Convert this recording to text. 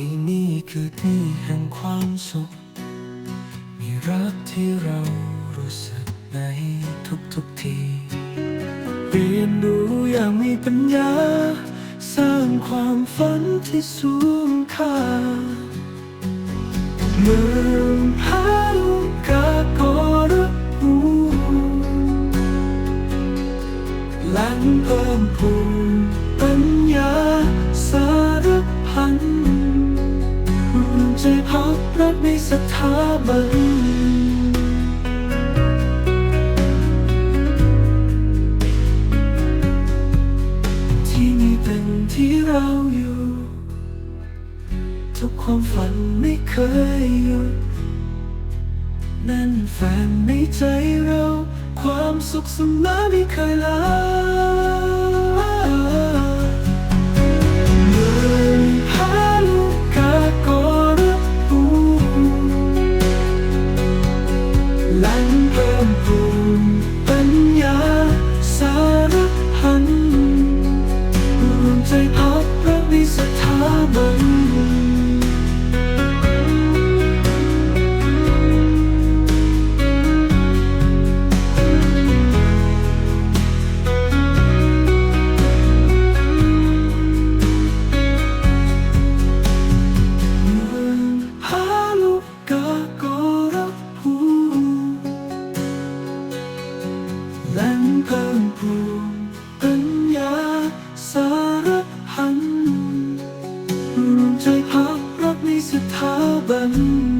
ที่นี่คือที่แห่งความสุข มีรักที่เรารู้สึกในทุกๆทีเรียนรู้อย่างมีปัญญา สร้างความฝันที่สูงค่าเมืองพาลูกากรภูแหล่งเพิ่มพูน พักรักในสถาบันที่นี่เป็นที่เราอยู่ ทุกความฝันไม่เคยหยุด นั่นแฟนในใจเรา ความสุขเสมอไม่เคยลา แแหล่งเพิ่มพูน